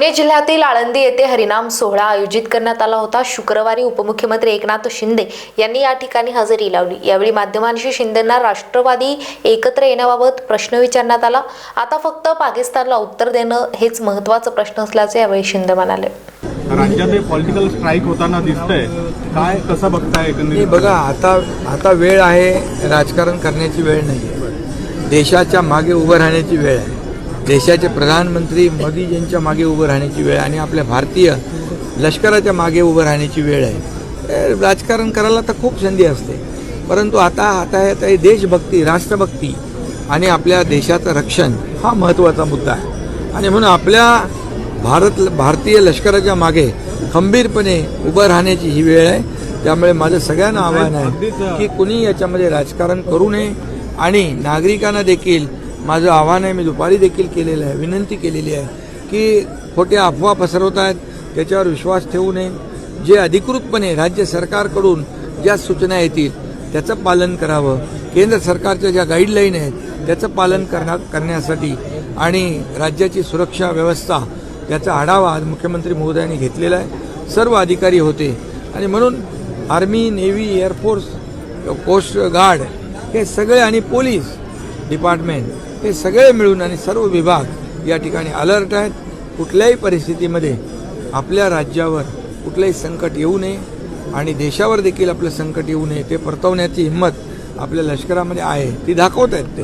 पुणे जिल्ह्यातील आळंदी येथे हरिनाम सोहळा आयोजित करण्यात आला होता. शुक्रवारी उपमुख्यमंत्री एकनाथ शिंदे यांनी या ठिकाणी हजेरी लावली. यावेळी माध्यमांशी शिंदेंना राष्ट्रवादी एकत्र येण्याबाबत प्रश्न विचारण्यात आला. आता फक्त पाकिस्तानला उत्तर देणं हेच महत्त्वाचा प्रश्न असल्याचे यावेळी शिंदे म्हणाले. राज्यात पॉलिटिकल स्ट्राईक होताना दिसतंय. काय कसं बघताय बघा आता आता वेळ आहे राजकारण करण्याची वेळ नाही देशाच्या मागे उभं राहण्याची वेळ आहे. देशाचे प्रधानमंत्री मोदीजींच्या मागे उभं राहण्याची वेळ आणि आपल्या भारतीय लष्कराच्या मागे उभं राहण्याची वेळ आहे. राजकारण करायला तर खूप संधी असते. परंतु आता आता आहे आता हे देशभक्ती राष्ट्रभक्ती आणि आपल्या देशाचं रक्षण हा महत्त्वाचा मुद्दा आहे. आणि म्हणून आपल्या भारत भारतीय लष्कराच्या मागे खंबीरपणे उभं राहण्याची ही वेळ आहे. त्यामुळे माझं सगळ्यांना आव्हान आहे की कुणी याच्यामध्ये राजकारण करू नये आणि नागरिकांना देखील माझं आव्हान आहे मी दुपारी देखील केलेलं आहे विनंती केलेली आहे की खोट्या अफवा पसरवत आहेत त्याच्यावर विश्वास ठेवू नये. जे अधिकृतपणे राज्य सरकारकडून ज्या सूचना येतील त्याचं पालन करावं. केंद्र सरकारच्या ज्या गाईडलाईन आहेत त्याचं पालन करणार करण्यासाठी आणि राज्याची सुरक्षा व्यवस्था त्याचा आढावा आज मुख्यमंत्री महोदयांनी घेतलेला आहे. सर्व अधिकारी होते. आणि म्हणून army navy air force coast guard हे सगळे आणि पोलीस डिपार्टमेंट हे सगळे मिळून आणि सर्व विभाग या ठिकाणी अलर्ट आहेत. कुठल्याही परिस्थितीमध्ये आपल्या राज्यावर कुठलंही संकट येऊ नये आणि देशावर देखील आपलं संकट येऊ नये ते परतवण्याची हिंमत आपल्या लष्करामध्ये आहे. ती दाखवत आहेत ते.